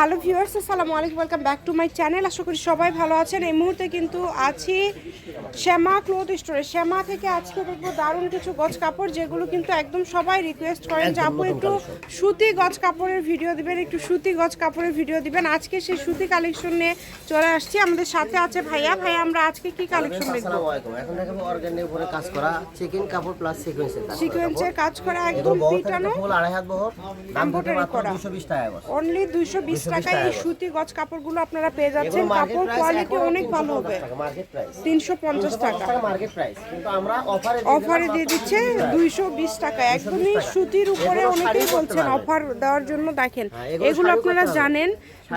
Hello viewers আসসালামু আলাইকুম welcome back to my channel আশা করি সবাই ভালো আছেন। এই মুহূর্তে কিন্তু আছি শ্যামা ক্লোথ স্টোরে শ্যামা থেকে আজকে দেখব দারুণ কিছু গজ কাপড় যেগুলো কিন্তু একদম সবাই রিকোয়েস্ট করেন যে আপু একটু সুতি গজ কাপড়ের ভিডিও দিবেন একটু সুতি গজ কাপড়ের ভিডিও দিবেন। আজকে সেই সুতি কালেকশন নিয়ে চলে আসছি। আমাদের সাথে আছে ভাইয়া। ভাইয়া আমরা আজকে কি কালেকশন দেখব? এখন দেখাবো অর্গানের উপরে কাজ করা চিকেন কাপড় প্লাস সিকোয়েন্সের সিকোয়েন্সের কাজ করা একদম পিটানো ফুল আড়াই হাত বহর দাম পড়বে মাত্র করা। 220 টাকা অনলি দুইশো বিশ 220 টাকায় এই সুতি গজ কাপড়গুলো আপনারা পেয়ে যাচ্ছেন। কাপড় কোয়ালিটি অনেক ভালো হবে। তিনশো পঞ্চাশ টাকা। অফারে দিয়ে দিচ্ছে দুইশো বিশ টাকা। একদমই সুতির উপরে অনেকেই বলছেন অফার দেওয়ার জন্য দেখেন। হ্যাঁ, এগুলো আপনারা জানেন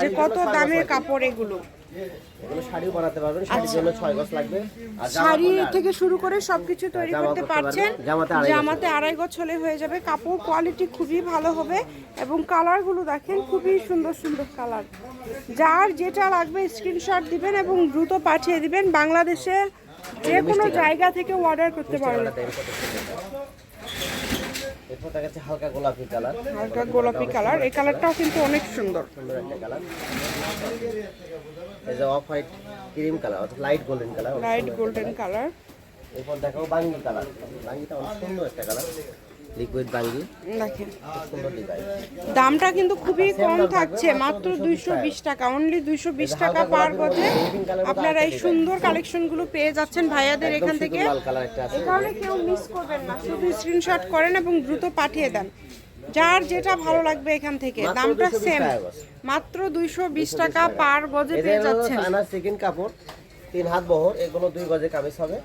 যে কত দামের কাপড় এগুলো। শাড়িও বানাতে পারবেন শাড়ির জন্য 6 গজ লাগবে। আর শাড়ি থেকে শুরু করে সবকিছু তৈরি করতে পারছেন। জামাতে আড়াই গজ হলে। হয়ে যাবে। কাপড় কোয়ালিটি খুবই ভালো হবে এবং কালারগুলো দেখেন খুবই সুন্দর সুন্দর কালার। যার যেটা লাগবে স্ক্রিনশট দিবেন এবং দ্রুত পাঠিয়ে দিবেন। বাংলাদেশের যে কোনো জায়গা থেকে অর্ডার করতে পারবেন কালারটা এরকম করতে হবে। এরপর দেখা যাচ্ছে হালকা গোলাপি কালার। হালকা গোলাপি কালার। এই কালারটাও কিন্তু অনেক সুন্দর। সুন্দর একটা কালার। এই যে অফ হোয়াইট ক্রিম কালার অর্থাৎ light golden colour. Light golden colour. এরপর দেখাবো বাঙ্গি কালার। বাঙ্গিটা অনেক সুন্দর একটা কালার। লিকুইড বাঙ্গি দেখেন। দামটা কিন্তু খুবই কম থাকছে মাত্র দুইশো বিশ টাকা অনলি দুইশো বিশ টাকা পার গজে আপনারা এই সুন্দর কালেকশনগুলো পেয়ে যাচ্ছেন ভাইয়াদের এখান থেকে। কারণে কেউ মিস করবেন না শুধু স্ক্রিনশট করেন এবং দ্রুত পাঠিয়ে দেন। যার যেটা ভালো লাগবে এখান থেকে দামটা সেম মাত্র দুইশো বিশ টাকা পার গজে পেয়ে যাচ্ছেন। কাপড়। তিন হাত বহর এগুলো দুই গজে কামিজ হবে।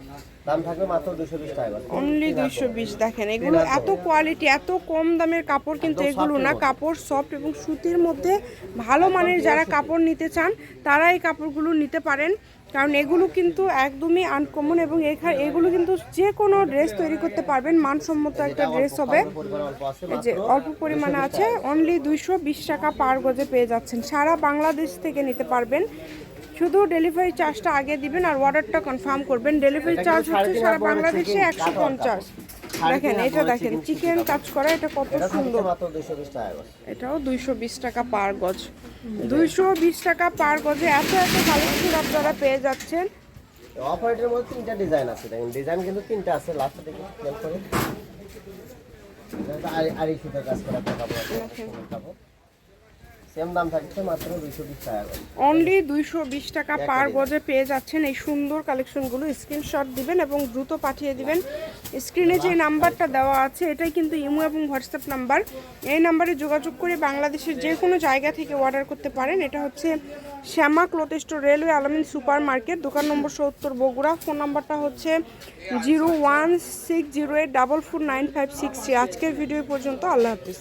দাম থাকবে মাত্র দুশো বিশ টাকা অনলি দুইশো বিশ দেখেন এগুলো এত কোয়ালিটি এত কম দামের কাপড় কিন্তু এগুলো না কাপড় সফট এবং সুতির মধ্যে ভালো মানের যারা কাপড় নিতে চান তারা এই কাপড়গুলো নিতে পারেন। কারণ এগুলো কিন্তু একদমই আনকমন এবং এখানে এগুলো কিন্তু যে কোনো ড্রেস তৈরি করতে পারবেন মানসম্মত একটা ড্রেস হবে। যে অল্প পরিমাণে আছে অনলি দুইশো বিশ টাকা পার গজে পেয়ে যাচ্ছেন। সারা বাংলাদেশ থেকে নিতে পারবেন। শুধু ডেলিভারি চার্জটা আগে দিবেন আর অর্ডারটা কনফার্ম করবেন। ডেলিভারি চার্জ হচ্ছে সারা বাংলাদেশে একশো পঞ্চাশ। দেখেন এটা দেখেন চিকেন কাজ করা এটা কত সুন্দর। এটাও দুইশো বিশ টাকা পার গজ। দুইশো বিশ টাকা পার গজে এত এত কালেকশন আপনারা পেয়ে যাচ্ছেন। অফ মধ্যে তিনটা ডিজাইন আছে। দেখেন ডিজাইন কিন্তু তিনটা আছে। লাস্টে দেখে খেয়াল করে আড়াই সুতার কাজ করা একটা কাপড় আছে, সুন্দর কাপড় সেম দাম থাকছে মাত্র দুইশো বিশ টাকা করে। অনলি দুইশো বিশ টাকা পার গজে পেয়ে যাচ্ছেন এই সুন্দর কালেকশনগুলো স্ক্রিনশট দিবেন এবং দ্রুত পাঠিয়ে দিবেন। স্ক্রিনে যে নাম্বারটা দেওয়া আছে এটাই কিন্তু ইমো এবং হোয়াটসঅ্যাপ নাম্বার। এই নাম্বারে যোগাযোগ করে বাংলাদেশের যে কোনো জায়গা থেকে অর্ডার করতে পারেন। এটা হচ্ছে Shyama cloth store railway Alamin super market দোকান নম্বর সত্তর বগুড়া। ফোন নাম্বারটা হচ্ছে zero one six zero eight double four nine five six আজকের ভিডিও পর্যন্ত আল্লাহ হাফিজ।